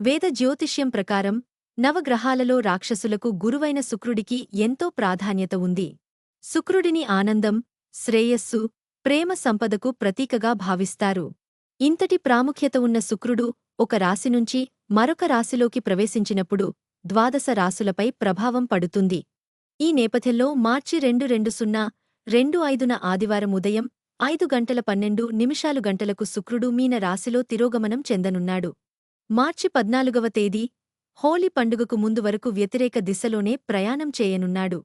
వేద జ్యోతిష్యం ప్రకారం నవగ్రహాలలో రాక్షసులకు గురువైన శుక్రుడికి ఎంతో ప్రాధాన్యత ఉంది. శుక్రుడిని ఆనందం శ్రేయస్సు ప్రేమ సంపదకు ప్రతీకగా భావిస్తారు. ఇంతటి ప్రాముఖ్యత ఉన్న శుక్రుడు ఒక రాశి నుంచి మరొక రాశిలోకి ప్రవేశించినప్పుడు ద్వాదశ రాశులపై ప్రభావం పడుతుంది. ఈ నేపథ్యంలో మార్చి రెండు రెండు సున్నా రెండు ఐదున ఆదివారం ఉదయం ఐదు గంటల పన్నెండు నిమిషాలు గంటలకు శుక్రుడు మీన రాశిలో తిరోగమనం చెందనున్నాడు. మార్చి పద్నాలుగవ తేదీ హోలీ పండుగకు ముందు వరకు వ్యతిరేక దిశలోనే ప్రయాణం చేయనున్నాడు.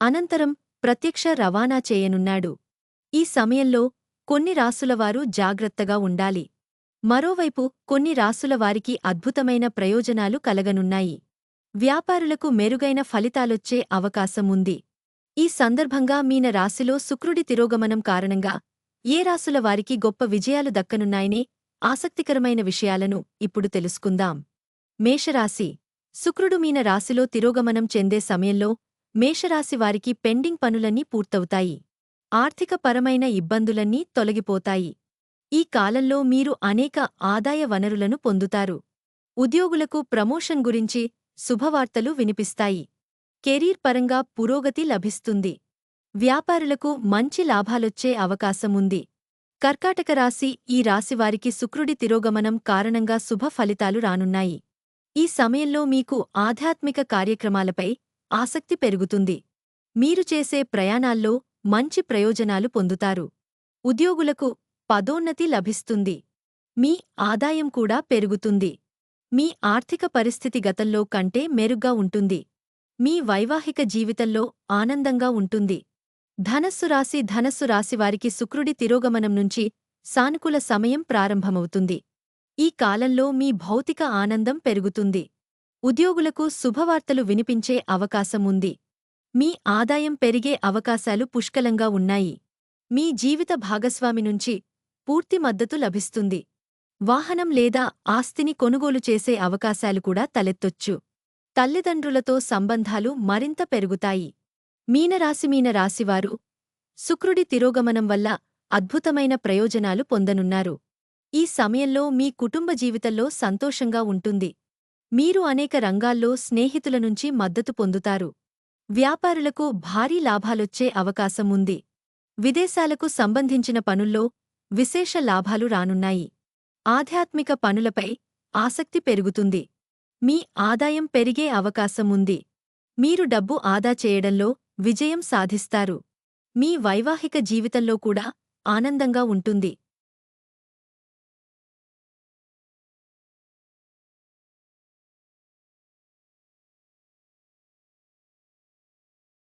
అనంతరం ప్రత్యక్ష రవాణా చేయనున్నాడు. ఈ సమయంలో కొన్ని రాసులవారు జాగ్రత్తగా ఉండాలి. మరోవైపు కొన్ని రాసులవారికి అద్భుతమైన ప్రయోజనాలు కలగనున్నాయి. వ్యాపారులకు మెరుగైన ఫలితాలొచ్చే అవకాశముంది. ఈ సందర్భంగా మీన రాశిలో శుక్రుడి తిరోగమనం కారణంగా ఏ రాసులవారికి గొప్ప విజయాలు దక్కనున్నాయనే ఆసక్తికరమైన విషయాలను ఇప్పుడు తెలుసుకుందాం. మేషరాశి. శుక్రుడు మీన రాశిలో తిరోగమనం చెందే సమయంలో మేషరాశి వారికి పెండింగ్ పనులన్నీ పూర్తవుతాయి. ఆర్థికపరమైన ఇబ్బందులన్నీ తొలగిపోతాయి. ఈ కాలంలో మీరు అనేక ఆదాయ వనరులను పొందుతారు. ఉద్యోగులకు ప్రమోషన్ గురించి శుభవార్తలు వినిపిస్తాయి. కెరీర్ పరంగా పురోగతి లభిస్తుంది. వ్యాపారులకు మంచి లాభాలొచ్చే అవకాశముంది. కర్కాటక రాశి ఈ రాశివారికి శుక్రుడి తిరోగమనం కారణంగా శుభ ఫలితాలు రానున్నాయి. ఈ సమయంలో మీకు ఆధ్యాత్మిక కార్యక్రమాలపై ఆసక్తి పెరుగుతుంది. మీరు చేసే ప్రయాణాల్లో మంచి ప్రయోజనాలు పొందుతారు. ఉద్యోగులకు పదోన్నతి లభిస్తుంది. మీ ఆదాయం కూడా పెరుగుతుంది. మీ ఆర్థిక పరిస్థితి గతంలో కంటే మెరుగ్గా ఉంటుంది. మీ వైవాహిక జీవితంలో ఆనందంగా ఉంటుంది. ధనస్సు రాశి ధనస్సు రాశివారికి శుక్రుడి తిరోగమనం నుంచి సానుకూల సమయం ప్రారంభమవుతుంది. ఈ కాలంలో మీ భౌతిక ఆనందం పెరుగుతుంది. ఉద్యోగులకు శుభవార్తలు వినిపించే అవకాశం ఉంది. మీ ఆదాయం పెరిగే అవకాశాలు పుష్కలంగా ఉన్నాయి. మీ జీవిత భాగస్వామి నుంచి పూర్తి మద్దతు లభిస్తుంది. వాహనం లేదా ఆస్తిని కొనుగోలు చేసే అవకాశాలు కూడా తలెత్తొచ్చు. తల్లిదండ్రులతో సంబంధాలు మరింత పెరుగుతాయి. మీనరాశి మీన రాశివారు శుక్రుడి తిరోగమనం వల్ల అద్భుతమైన ప్రయోజనాలు పొందనున్నారు. ఈ సమయంలో మీ కుటుంబ జీవితంలో సంతోషంగా ఉంటుంది. మీరు అనేక రంగాల్లో స్నేహితుల నుంచి మద్దతు పొందుతారు. వ్యాపారులకు భారీ లాభాలొచ్చే అవకాశం ఉంది. విదేశాలకు సంబంధించిన పనుల్లో విశేష లాభాలు రానున్నాయి. ఆధ్యాత్మిక పనులపై ఆసక్తి పెరుగుతుంది. మీ ఆదాయం పెరిగే అవకాశం ఉంది. మీరు డబ్బు ఆదా చేయడంలో విజయం సాధిస్తారు. మీ వైవాహిక జీవితంలో కూడా ఆనందంగా ఉంటుంది.